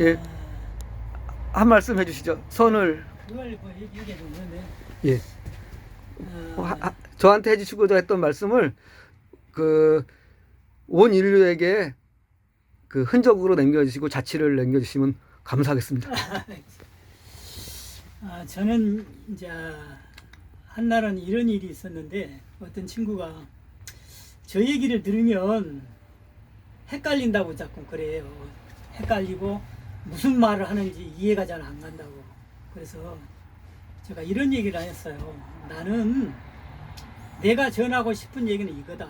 예. 한 말씀 해주시죠. 선을 예. 어, 하- 하- 저한테 해주시고자 했던 말씀을 그 온 인류에게 그 흔적으로 남겨주시고 자취를 남겨주시면 감사하겠습니다. 아, 저는 이제 한날은 이런 일이 있었는데 어떤 친구가 저 얘기를 들으면 헷갈린다고 자꾸 그래요. 헷갈리고 무슨 말을 하는지 이해가 잘 안 간다고. 그래서 제가 이런 얘기를 했어요. 나는 내가 전하고 싶은 얘기는 이거다.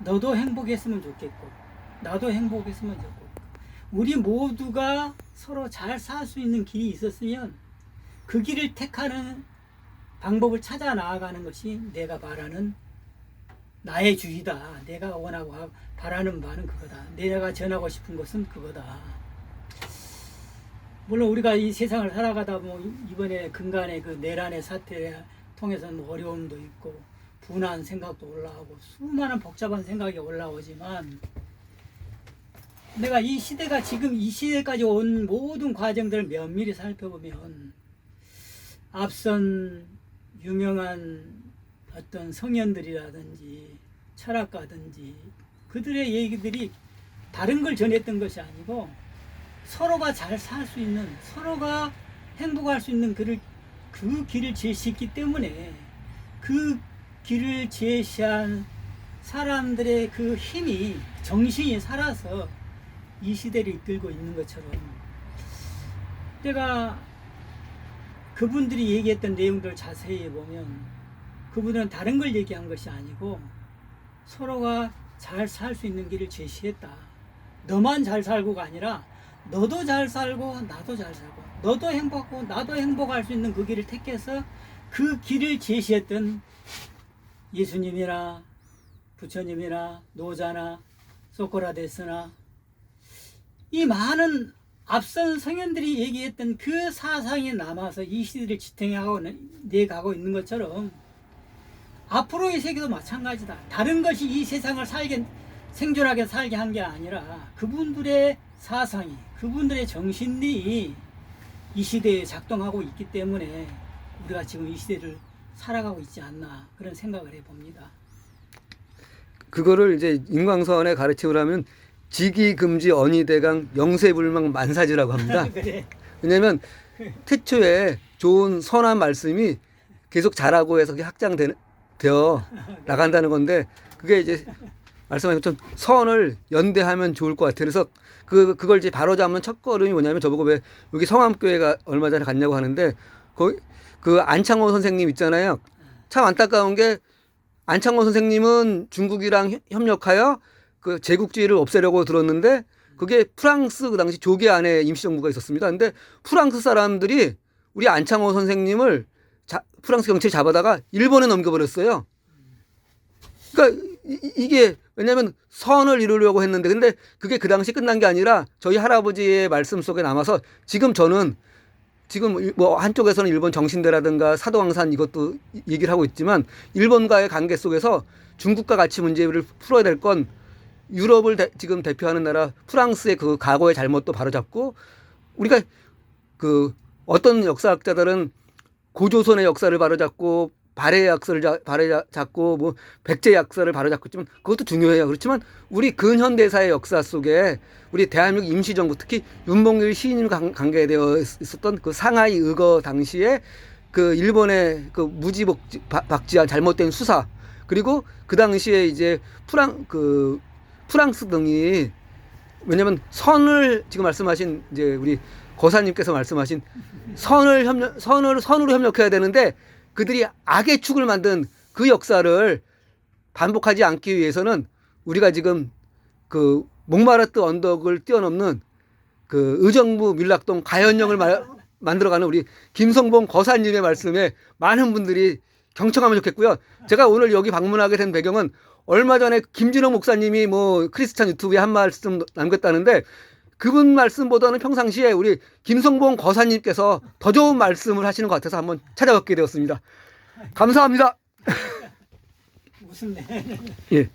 너도 행복했으면 좋겠고, 나도 행복했으면 좋겠고, 우리 모두가 서로 잘 살 수 있는 길이 있었으면 그 길을 택하는 방법을 찾아 나아가는 것이 내가 말하는 나의 주의다. 내가 원하고 하- 바라는 바는 그거다. 내가 전하고 싶은 것은 그거다. 물론 우리가 이 세상을 살아가다 뭐 이번에 근간의 그 내란의 사태를 통해서는 어려움도 있고 분한 생각도 올라오고 수많은 복잡한 생각이 올라오지만 내가 이 시대가 지금 이 시대까지 온 모든 과정들을 면밀히 살펴보면 앞선 유명한 어떤 성현들이라든지 철학가든지 그들의 얘기들이 다른 걸 전했던 것이 아니고 서로가 잘 살 수 있는 서로가 행복할 수 있는 그를 그 길을 제시했기 때문에 그 길을 제시한 사람들의 그 힘이 정신이 살아서 이 시대를 이끌고 있는 것처럼 내가 그분들이 얘기했던 내용들을 자세히 보면 그분들은 다른 걸 얘기한 것이 아니고 서로가 잘 살 수 있는 길을 제시했다. 너만 잘 살고가 아니라 너도 잘 살고 나도 잘 살고 너도 행복하고 나도 행복할 수 있는 그 길을 택해서 그 길을 제시했던 예수님이나 부처님이나 노자나 소크라테스나 이 많은 앞선 성현들이 얘기했던 그 사상이 남아서 이 시대를 지탱하고 내가고 있는 것처럼 앞으로의 세계도 마찬가지다. 다른 것이 이 세상을 살게 생존하게 살게 한 게 아니라 그분들의 사상이 그분들의 정신이 이 시대에 작동하고 있기 때문에 우리가 지금 이 시대를 살아가고 있지 않나 그런 생각을 해봅니다. 그거를 이제 인광선에 가르치려면 지기금지 언의대강 영세불망 만사지라고 합니다. 그래. 왜냐면 태초에 좋은 선한 말씀이 계속 자라고 해서 그게 확장되어 나간다는 건데 그게 이제 말씀하신 것처럼 선을 연대하면 좋을 것 같아요. 그래서 그 그걸 이제 바로 잡는 첫 걸음이 뭐냐면 저보고 왜 여기 성암교회가 얼마 전에 갔냐고 하는데 거기 그 안창호 선생님 있잖아요. 참 안타까운 게 안창호 선생님은 중국이랑 협- 협력하여 그 제국주의를 없애려고 들었는데 그게 프랑스 그 당시 조계 안에 임시정부가 있었습니다. 근데 프랑스 사람들이 우리 안창호 선생님을 자- 프랑스 경찰이 잡아다가 일본에 넘겨버렸어요. 그러니까 이- 이게 왜냐하면 선을 이루려고 했는데 근데 그게 그 당시 끝난 게 아니라 저희 할아버지의 말씀 속에 남아서 지금 저는 지금 일- 뭐 한쪽에서는 일본 정신대라든가 사도왕산 이것도 이- 얘기를 하고 있지만 일본과의 관계 속에서 중국과 가치 문제를 풀어야 될 건 유럽을 대- 지금 대표하는 나라 프랑스의 그 과거의 잘못도 바로잡고 우리가 그 어떤 역사학자들은 고조선의 역사를 바로잡고 발해의 역사를 자- 바로잡고 뭐 백제 역사를 바로 잡고 있지만 그것도 중요해요. 그렇지만 우리 근현대사의 역사 속에 우리 대한민국 임시정부 특히 윤봉길 시인과 관- 관계되어 있- 있었던 그 상하이 의거 당시에 그 일본의 그 무지복지 바- 박지한 잘못된 수사 그리고 그 당시에 이제 프랑 그 프랑스 등이 왜냐면 선을 지금 말씀하신 이제 우리 거사님께서 말씀하신 선을 협력 선을 선으로 협력해야 되는데 그들이 악의 축을 만든 그 역사를 반복하지 않기 위해서는 우리가 지금 그 목마르트 언덕을 뛰어넘는 그 의정부 밀락동 가연령을 마- 만들어가는 우리 김성봉 거사님의 말씀에 많은 분들이 경청하면 좋겠고요. 제가 오늘 여기 방문하게 된 배경은 얼마 전에 김진호 목사님이 뭐 크리스찬 유튜브에 한 말씀 남겼다는데 그분 말씀보다는 평상시에 우리 김성봉 거사님께서 더 좋은 말씀을 하시는 것 같아서 한번 찾아뵙게 되었습니다. 감사합니다. 웃음네. 예.